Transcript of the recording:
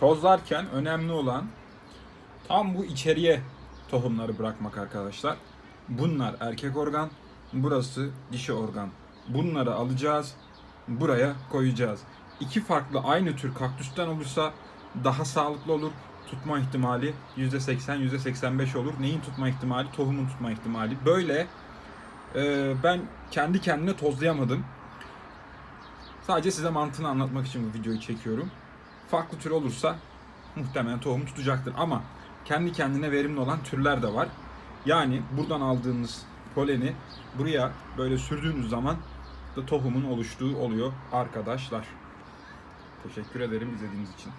Tozlarken önemli olan tam bu içeriye tohumları bırakmak arkadaşlar. Bunlar erkek organ, burası dişi organ. Bunları alacağız, buraya koyacağız. İki farklı aynı tür kaktüsten olursa daha sağlıklı olur. Tutma ihtimali %80, %85 olur. Neyin tutma ihtimali? Tohumun tutma ihtimali. Böyle e, ben kendi kendine tozlayamadım. Sadece size mantığını anlatmak için bu videoyu çekiyorum. Farklı tür olursa muhtemelen tohum tutacaktır ama kendi kendine verimli olan türler de var. Yani buradan aldığınız poleni buraya böyle sürdüğünüz zaman da tohumun oluştuğu oluyor arkadaşlar. Teşekkür ederim izlediğiniz için.